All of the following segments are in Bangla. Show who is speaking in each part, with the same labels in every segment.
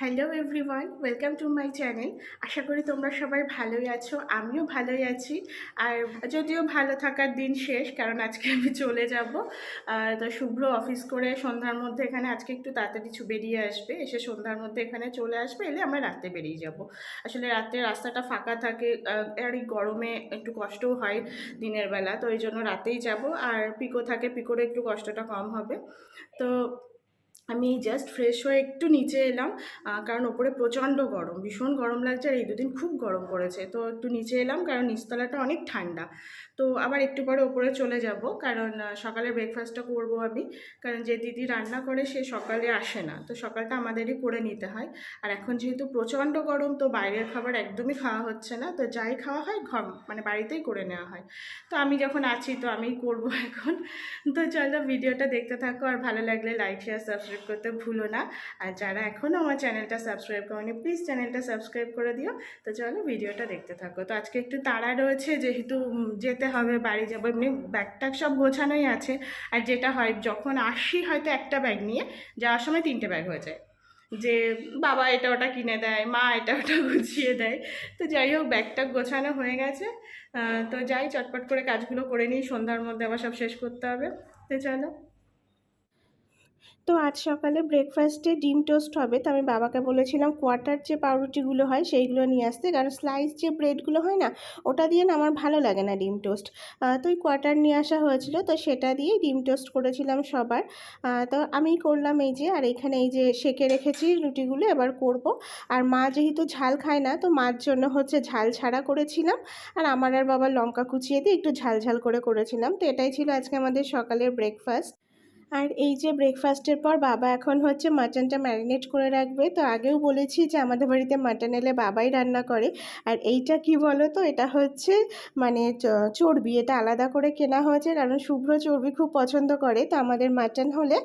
Speaker 1: Hello everyone welcome to my channel আশা করি তোমরা সবাই ভালোই আছো, আমিও ভালোই আছি। আর যদিও ভালো থাকার দিন শেষ, কারণ আজকে আমি চলে যাব। তো শুভ্র অফিস করে সন্ধ্যার মধ্যে এখানে আজকে একটু তাড়াতাড়ি বেরিয়ে আসবে। এসে সন্ধ্যার মধ্যে এখানে চলে আসবে, এলে আমরা রাতে বেরিয়ে যাব। আসলে রাতে রাস্তাটা ফাঁকা থাকে আর এই গরমে একটু কষ্টও হয় দিনের বেলা, তো এই জন্য রাতেই যাব। আর পিকো থাকে পিকোর একটু কষ্টটা কম হবে। তো আমি জাস্ট ফ্রেশ হয়ে একটু নিচে এলাম কারণ ওপরে প্রচণ্ড গরম, ভীষণ গরম লাগছে আর এই দুদিন খুব গরম পড়েছে। তো একটু নিচে এলাম কারণ নিচতলাটা অনেক ঠান্ডা। তো আবার একটু পরে ওপরে চলে যাব কারণ সকালে ব্রেকফাস্টটা করব আমি। কারণ যে দিদি রান্না করে সে সকালে আসে না, তো সকালটা আমাদেরই করে নিতে হয়। আর এখন যেহেতু প্রচণ্ড গরম, তো বাইরের খাবার একদমই খাওয়া হচ্ছে না। তো যাই খাওয়া হয় ঘর মানে বাড়িতেই করে নেওয়া হয়। তো আমি যখন আছি, তো আমিই করব এখন। তো চলো, ভিডিওটা দেখতে থাকো আর ভালো লাগলে লাইক শেয়ার সাবস্ক্রাইব করতে ভুলো না। আর যারা এখনও আমার চ্যানেলটা সাবস্ক্রাইব করেনি প্লিজ চ্যানেলটা সাবস্ক্রাইব করে দিও। তো চলো ভিডিওটা দেখতে থাকো। তো আজকে একটু তাড়া রয়েছে, যেহেতু যেতে হবে, বাড়ি যাব, এমনি ব্যাগ ট্যাগ সব গোছানোই আছে। আর যেটা হয়, যখন আসি হয়তো একটা ব্যাগ নিয়ে, যাওয়ার সময় তিনটে ব্যাগ হয়ে যায়। যে বাবা এটা ওটা কিনে দেয়, মা এটা ওটা গুছিয়ে দেয়। তো যাই হোক ব্যাগটা গোছানো হয়ে গেছে। তো যাই, চটপট করে কাজগুলো করে নিই। সন্ধ্যার মধ্যে আবার সব শেষ করতে হবে। তো চলো। তো আজ সকালে ব্রেকফাস্টে ডিম টোস্ট হবে। তো আমি বাবাকে বলেছিলাম কোয়ার্টার যে পাউরুটিগুলো হয়, সেইগুলো নিয়ে আসতে। কারণ স্লাইস যে ব্রেডগুলো হয় না, ওটা দিয়ে না আমার ভালো লাগে না ডিম টোস্ট তো ওই কোয়ার্টার নিয়ে আসা হয়েছিল। তো সেটা দিয়ে ডিম টোস্ট করেছিলাম সবার। তো আমি করলাম এই যে, আর এখানে এই যে সেকে রেখেছি রুটিগুলো, এবার করব। আর মা যেহেতু ঝাল খায় না, তো মার জন্য হচ্ছে ঝাল ছাড়া করেছিলাম। আর আমার আর বাবার লঙ্কা কুচিয়ে দিয়ে একটু ঝাল ঝাল করে করেছিলাম। তো এটাই ছিল আজকে আমাদের সকালের ব্রেকফাস্ট আর এই যে ব্রেকফাস্টের পর বাবা এখন হচ্ছে মাটনটা ম্যারিনেট করে রাখবে। তো আগেও বলেছি যে আমাদের বাড়িতে মাটন এলে বাবাই রান্না করে। আর এইটা কি বলো তো এটা হচ্ছে মানে চর্বি। এটা আলাদা করে কেনা হয়েছে। কারণ শুভ্র চর্বি খুব পছন্দ করে। তো আমাদের মাটন হলে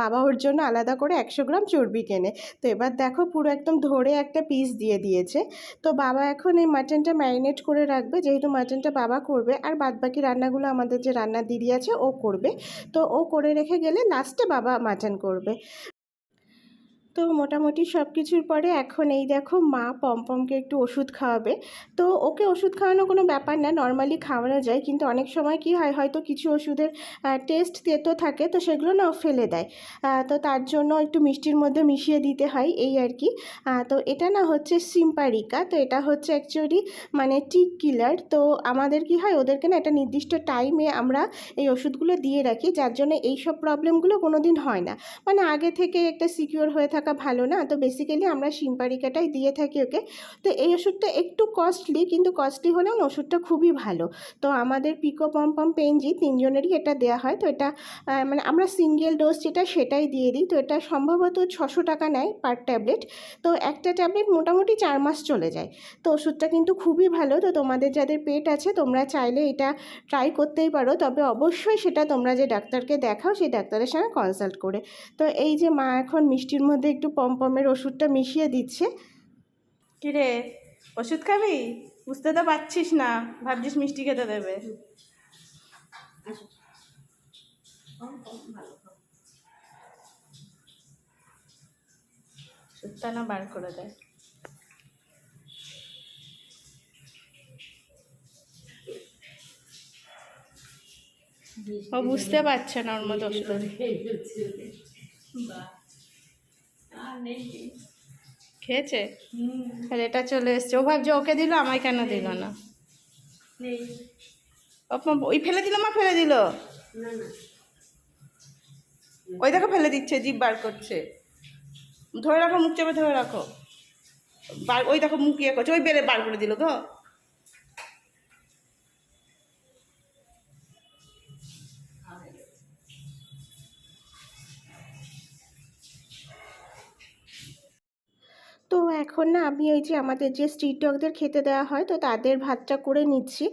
Speaker 1: বাবা ওর জন্য আলাদা করে একশো গ্রাম চর্বি কেনে। তো এবার দেখো পুরো একদম ধরে একটা পিস দিয়ে দিয়েছে। তো বাবা এখন এই মাটনটা ম্যারিনেট করে রাখবে। যেহেতু মাটনটা বাবা করবে। আর বাদবাকি রান্নাগুলো আমাদের যে রান্নার দিদি আছে, ও করবে। তো ও করে রেখে গেলে লাস্টে বাবা মাটন করবে। তো মোটামুটি সব কিছুর পরে এখন এই দেখো মা পমপমকে একটু ওষুধ খাওয়াবে। তো ওকে ওষুধ খাওয়ানো কোনো ব্যাপার না, নর্মালি খাওয়ানো যায়। কিন্তু অনেক সময় কি হয়, হয়তো কিছু ওষুধের টেস্ট তেতো থাকে, তো সেগুলো না ফেলে দেয়। তো তার জন্য একটু মিষ্টির মধ্যে মিশিয়ে দিতে হয় এই আর কি। তো এটা না হচ্ছে সিম্পারিকা, তো এটা হচ্ছে অ্যাকচুয়ালি মানে টিক কিলার। তো আমাদের কি হয়, ওদেরকে না একটা নির্দিষ্ট টাইমে আমরা এই ওষুধগুলো দিয়ে রাখি, যার জন্য এই সব প্রবলেমগুলো কোনো দিন হয় না। মানে আগে থেকে একটা সিকিওর হয়ে থাকা ভালো না। তো বেসিক্যালি আমরা সিম্পারিকাটাই দিয়ে থাকি ওকে। তো এই ওষুধটা একটু কস্টলি কিন্তু কস্টলি হলেও ওষুধটা খুবই ভালো। তো আমাদের পিকো পম্পম পেনজি তিনজনেরই এটা দেওয়া হয়। তো এটা মানে আমরা সিঙ্গেল ডোজ যেটা সেটাই দিয়ে দিই। তো এটা সম্ভবত ছশো টাকা নেয় পার ট্যাবলেট তো একটা ট্যাবলেট মোটামুটি চার মাস চলে যায়। তো ওষুধটা কিন্তু খুবই ভালো। তো তোমাদের যাদের পেট আছে তোমরা চাইলে এটা ট্রাই করতেই পারো। তবে অবশ্যই সেটা তোমরা যে ডাক্তারকে দেখাও, সেই ডাক্তারের সঙ্গে কনসাল্ট করে। তো এই যে মা এখন মিষ্টির মধ্যে একটু পমপমের ওষুধটা মিশিয়ে দিচ্ছে। কিরে ওষুধ খাবি? বুঝতে তো পারছিস না। ভাবছিস মিষ্টি খেতে দেবে। ওষুধটা না বার করে দেয় ও বুঝতে পারছে না ওর মধ্যে ওষুধ। আছে। খেয়েছে? তাহলে এটা চলে এসছে। ও ভাবছে ওকে দিল আমায় কেন দিল না? ওই ফেলে দিল মা ফেলে দিল? ওই দেখো ফেলে দিচ্ছে জিভ বার করছে। ধরে রাখো মুখ চেপে ধরে রাখো। বার ওই দেখো মুখ ইয়ে করছে ওই বেড়ে বার করে দিল গো তো এখন না আমি ওই যে আমাদের যে স্ট্রিট ডগদের খেতে দেওয়া হয়, তো তাদের ভাতটা করে নিচ্ছি।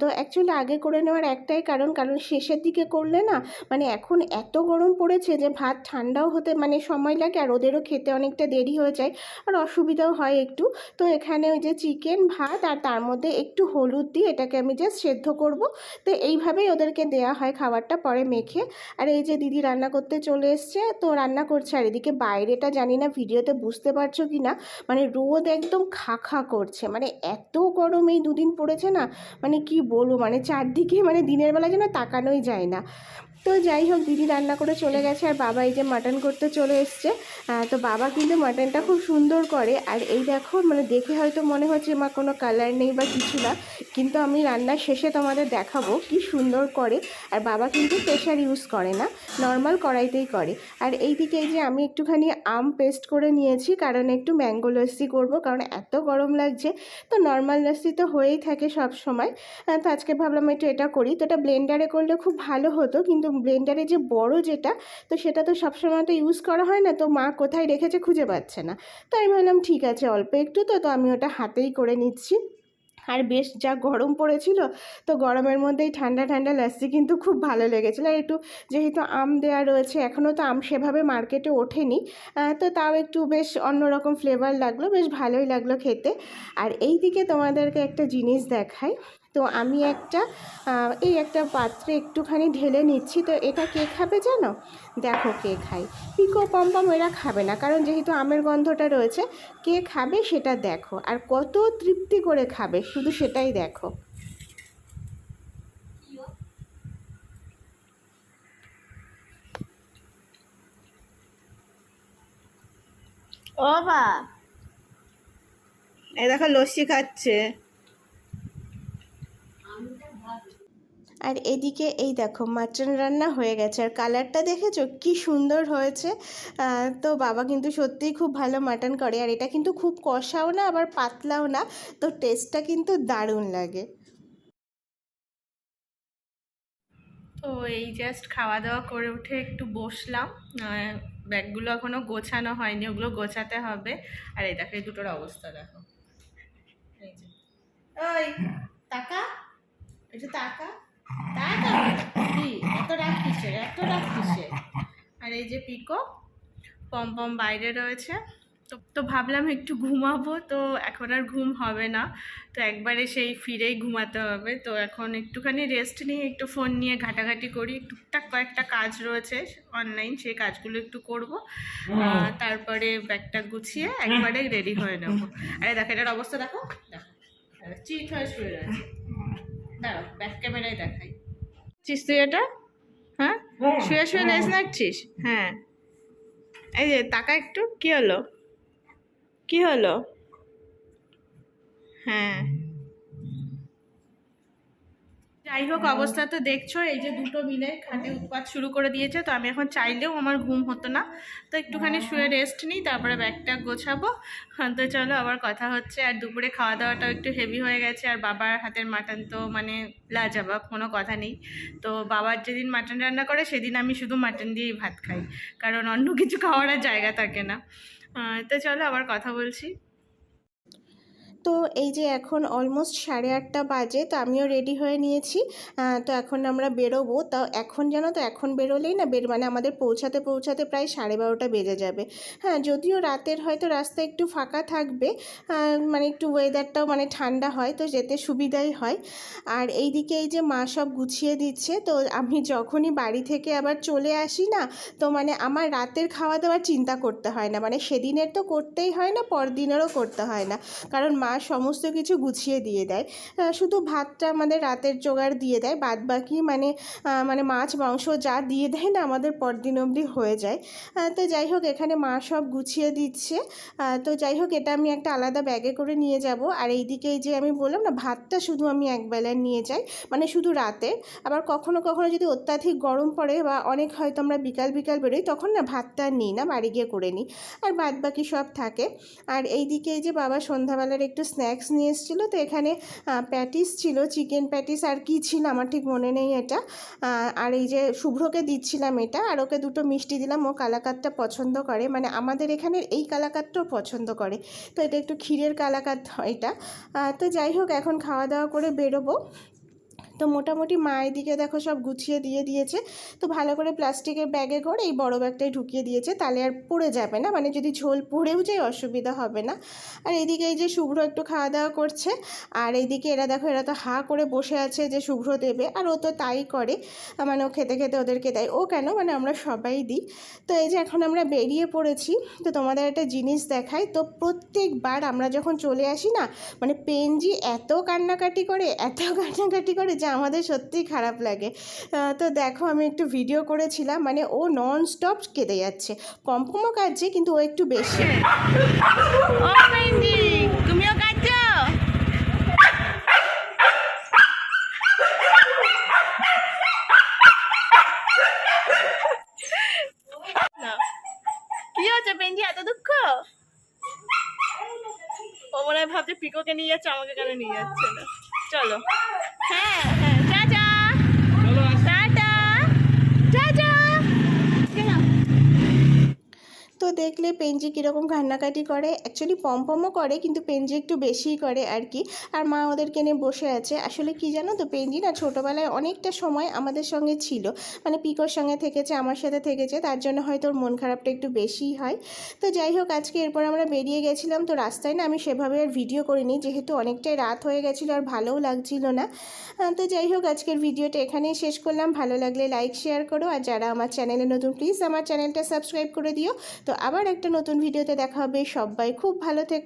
Speaker 1: তো অ্যাকচুয়ালি আগে করে নেওয়ার একটাই কারণ কারণ শেষের দিকে করলে না মানে এখন এত গরম পড়েছে যে ভাত ঠান্ডাও হতে মানে সময় লাগে আর ওদেরও খেতে অনেকটা দেরি হয়ে যায় আর অসুবিধাও হয় একটু। তো এখানে ওই যে চিকেন ভাত আর তার মধ্যে একটু হলুদ দিয়ে এটাকে আমি জাস্ট সেদ্ধ করব। তো এইভাবেই ওদেরকে দেওয়া হয় খাবারটা পরে মেখে। আর এই যে দিদি রান্না করতে চলে এসছে, তো রান্না করছে। আর এদিকে বাইরেটা জানি না, ভিডিওতে বুঝতে পারছ কি না মানে রোদ একদম খাখা করছে। মানে এত গরম এই দুদিন পড়েছে না মানে কি বলব? মানে চারদিকে মানে দিনের বেলা যেন তাকানোই যায় না। তো যাই হোক, দিদি রান্না করে চলে গেছে আর বাবা এই যে মাটন করতে চলে এসছে। তো বাবা কিন্তু মাটনটা খুব সুন্দর করে, আর এই দেখো মানে দেখে হয়তো মনে হচ্ছে মা কোনো কালার নেই বা কিছু না, কিন্তু আমি রান্নার শেষে তোমাদের দেখাবো কি সুন্দর করে, আর বাবা কিন্তু প্রেশার ইউজ করে না নর্মাল কড়াইতেই করে। আর এইদিকে এই যে আমি একটুখানি আম পেস্ট করে নিয়েছি, কারণ একটু ম্যাঙ্গো লস্যি করব, কারণ এত গরম লাগছে, তো নর্মাল লস্যি তো হয়েই থাকে সব সময়। তো আজকে ভাবলাম একটু এটা করি, তো এটা ব্লেন্ডারে করলে খুব ভালো হতো, কিন্তু ব্লেন্ডারে যে বড় যেটা, তো সেটা তো সবসময় তো ইউজ করা হয় না, তো মা কোথায় রেখেছে খুঁজে পাচ্ছে না। তো আমি ভাবলাম, ঠিক আছে, অল্প একটু তো। তো আমি ওটা হাতেই করে নিচ্ছি। আর বেশ যা গরম পড়েছিল, তো গরমের মধ্যেই ঠান্ডা ঠান্ডা লাস্সি কিন্তু খুব ভালো লেগেছিলো। আর একটু যেহেতু আম দেওয়া রয়েছে, এখনও তো আম সেভাবে মার্কেটে ওঠেনি তো তাও একটু বেশ অন্যরকম ফ্লেভার লাগল, বেশ ভালোই লাগল খেতে। আর এই দিকে তোমাদেরকে একটা জিনিস দেখাই। তো আমি একটা এই একটা পাত্রে একটুখানি ঢেলে নিচ্ছি। তো এটা কে খাবে জানো? দেখো কে খাই পিকো পম্পম এরা খাবে না কারণ যেহেতু আমের গন্ধটা রয়েছে কে খাবে সেটা দেখো। আর কত তৃপ্তি করে খাবে শুধু সেটাই দেখো।
Speaker 2: ও বা এই দেখো লস্যি খাচ্ছে।
Speaker 1: আর এদিকে এই দেখো মাটন রান্না হয়ে গেছে। আর কালারটা দেখেছ? কি সুন্দর হয়েছে। তো বাবা কিন্তু সত্যিই খুব ভালো মাটন করে। আর এটা কিন্তু খুব কষাও না, আবার পাতলাও না। তো টেস্টটা কিন্তু দারুণ লাগে। তো এই জাস্ট খাওয়া দাওয়া করে উঠে একটু বসলাম। ব্যাগগুলো এখনও গোছানো হয়নি, ওগুলো গোছাতে হবে। আর এই দেখো, এই দুটোর অবস্থা দেখো। এই যে। ওই, টাকা? একটু টাকা? কি? এত রাগ কিসের এত রাগ কিসের আর এই যে পিকো পম পম বাইরে রয়েছে। তো তো ভাবলাম একটু ঘুমাবো তো এখন আর ঘুম হবে না। তো একবারে সেই ফিরেই ঘুমাতে হবে। তো এখন একটুখানি রেস্ট নিয়ে একটু ফোন নিয়ে ঘাটাঘাটি করি। টুকটাক কয়েকটা কাজ রয়েছে অনলাইন সেই কাজগুলো একটু করব। তারপরে ব্যাগটা গুছিয়ে একবারে রেডি হয়ে নেব। আরে দেখো এটার অবস্থা দেখো। দেখো চিট হয়ে শুয়ে রয়েছে। দাঁড়াও ব্যাক ক্যামেরায় দেখাই। চিস তুই এটা? হ্যাঁ? শুয়ে শুয়ে লেজ নাড়ছিস? হ্যাঁ। এই যে তাকা একটু কি হলো? কি হলো? হ্যাঁ। যাই হোক অবস্থা তো দেখছ এই যে দুটো মিলে খাটে উৎপাত শুরু করে দিয়েছে তো আমি এখন চাইলেও আমার ঘুম হতো না। তো একটুখানি শুয়ে রেস্ট নিই তারপরে ব্যাগটা গোছাবো। হ্যাঁ, তো চলো আবার কথা হচ্ছে আর দুপুরে খাওয়া দাওয়াটাও একটু হেভি হয়ে গেছে আর বাবার হাতের মাটন তো মানে লাজবাব কোনো কথা নেই। তো বাবার যেদিন মাটন রান্না করে সেদিন আমি শুধু মাটন দিয়েই ভাত খাই কারণ অন্য কিছু খাওয়ার আর জায়গা থাকে না। তো চলো আবার কথা বলছি। তো এই যে এখন অলমোস্ট সাড়ে আটটা বাজে, তো আমিও রেডি হয়ে নিয়েছি। তো এখন আমরা বেরোবো। তো এখন জানো তো, এখন বেরোলেই না বের মানে আমাদের পৌঁছাতে পৌঁছাতে প্রায় সাড়ে বারোটা বেজে যাবে। হ্যাঁ যদিও রাতের হয়তো রাস্তা একটু ফাঁকা থাকবে মানে একটু ওয়েদারটাও মানে ঠান্ডা হয়, তো যেতে সুবিধাই হয়। আর এইদিকে এই যে মা সব গুছিয়ে দিচ্ছে, তো আমি যখনই বাড়ি থেকে আবার চলে আসি না, তো মানে আমার রাতের খাওয়া দাওয়ার চিন্তা করতে হয় না। মানে সেদিনের তো করতেই হয় না, পরদিনেরও করতে হয় না। কারণ মা সমস্ত কিছু গুছিয়ে দিয়ে দেয়। শুধু ভাতটা আমাদের রাতের জোগাড় দিয়ে দেয় বাদ বাকি মানে মানে মাছ, মাংস যা দিয়ে দেয় না আমাদের পরদিন অবধি হয়ে যায়। তো যাই হোক, এখানে মা সব গুছিয়ে দিচ্ছে। তো যাই হোক, এটা আমি একটা আলাদা ব্যাগে করে নিয়ে যাব। আর এইদিকে এই যে আমি বললাম না, ভাতটা শুধু আমি একবেলা নিয়ে যাই মানে শুধু রাতে। আবার কখনো কখনো যদি অত্যাধিক গরম পড়ে বা অনেক হয়তো আমরা বিকাল বিকাল বেরোই, তখন না ভাতটা নিই না, বাড়ি গিয়ে করে নিই। আর বাদ বাকি সব থাকে। আর এইদিকে এই যে বাবা সন্ধ্যাবেলার একটু স্ন্যাক্স নিয়ে এসেছিল তো এখানে প্যাটিস ছিল চিকেন প্যাটিস আর কি ছিল আমার ঠিক মনে নেই এটা। আর এই যে শুভ্রকে দিচ্ছিলাম এটা, আর ওকে দুটো মিষ্টি দিলাম, ও কালাকাতটা পছন্দ করে। মানে আমাদের এখানের এই কালাকাতটাও পছন্দ করে। তো এটা একটু ক্ষীরের কালাকাত এটা। তো যাই হোক, এখন খাওয়া দাওয়া করে বেরোবো। তো মোটামুটি মা এদিকে দেখো সব গুছিয়ে দিয়ে দিয়েছে। তো ভালো করে প্লাস্টিকের ব্যাগে করে এই বড় ব্যাগটাই ঢুকিয়ে দিয়েছে, তাহলে আর পড়ে যাবে না মানে যদি ঝোল পড়েও যায় অসুবিধা হবে না। আর এদিকে এই যে শুভ্র একটু খাওয়া দাওয়া করছে, আর এইদিকে এরা দেখো এরা তো হা করে বসে আছে যে শুভ্র দেবে, আর ও তো তাই করে মানে ও খেতে খেতে ওদেরকে দেয়। ও কেন? মানে আমরা সবাই দিই। তো এই যে এখন আমরা বেরিয়ে পড়েছি, তো তোমাদের একটা জিনিস দেখাই, তো প্রত্যেকবার আমরা যখন চলে আসি না মানে পেনজি এত কান্নাকাটি করে, এত কান্নাকাটি করে যে আমাদের সত্যিই খারাপ লাগে। তো দেখো আমি একটু ভিডিও করেছিলাম মানে ও নন স্টপ কেঁদে যাচ্ছে। পম্পমও কাঁদছে, কিন্তু ও একটু বেশি।
Speaker 2: তুমিও ভাবছে পিকোকে নিয়ে যাচ্ছে, আমাকে কেন নিয়ে যাচ্ছে না? চলো। হ্যাঁ।
Speaker 1: তো দেখলে পেনজি কীরকম কান্নাকাটি করে? অ্যাকচুয়ালি পম্পমও করে, কিন্তু পেনজি একটু বেশিই করে আর কি আর মা ওদেরকে নিয়ে বসে আছে। আসলে কি জানো তো পেনজি না ছোটোবেলায় অনেকটা সময় আমাদের সঙ্গে ছিল। মানে পিকোর সঙ্গে থেকেছে, আমার সাথে থেকেছে, তার জন্য হয়তো ওর মন খারাপটা একটু বেশিই হয়। তো যাই হোক, আজকে এরপর আমরা বেরিয়ে গেছিলাম। তো রাস্তায় না আমি সেভাবে আর ভিডিও করিনি, যেহেতু অনেকটাই রাত হয়ে গেছিল আর ভালোও লাগছিল না। তো যাই হোক, আজকের ভিডিওটা এখানেই শেষ করলাম। ভালো লাগলে লাইক শেয়ার করো। আর যারা আমার চ্যানেলে নতুন প্লিজ আমার চ্যানেলটা সাবস্ক্রাইব করে দিও। তো আবার একটা নতুন ভিডিওতে দেখা হবে। সবাই খুব ভালো থেকো।